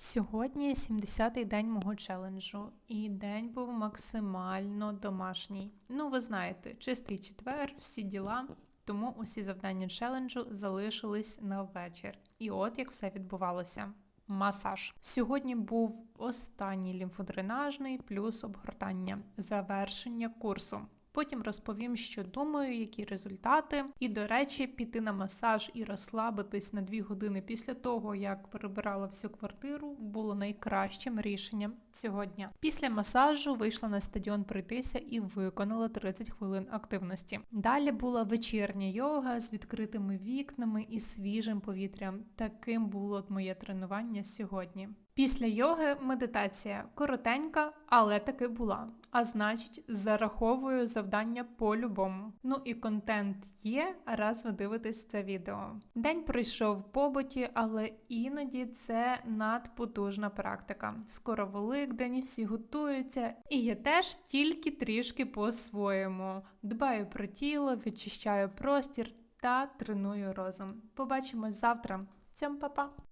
Сьогодні 70-й день мого челенджу, і день був максимально домашній. Ну, ви знаєте, чистий четвер, всі діла. Тому усі завдання челенджу залишились на вечір. І от як все відбувалося. Масаж. Сьогодні був останній лімфодренажний плюс обгортання, завершення курсу. Потім розповім, що думаю, які результати. І, до речі, піти на масаж і розслабитись на дві години після того, як перебирала всю квартиру, було найкращим рішенням цього дня. Після масажу вийшла на стадіон пройтися і виконала 30 хвилин активності. Далі була вечірня йога з відкритими вікнами і свіжим повітрям. Таким було моє тренування сьогодні. Після йоги медитація коротенька, але таки була. А значить, зараховую завдання по-любому. Ну і контент є, раз ви дивитесь це відео. День пройшов в побуті, але іноді це надпотужна практика. Скоро Великдень, всі готуються, і я теж тільки трішки по-своєму. Дбаю про тіло, відчищаю простір та треную розум. Побачимось завтра. Цьом, па-па!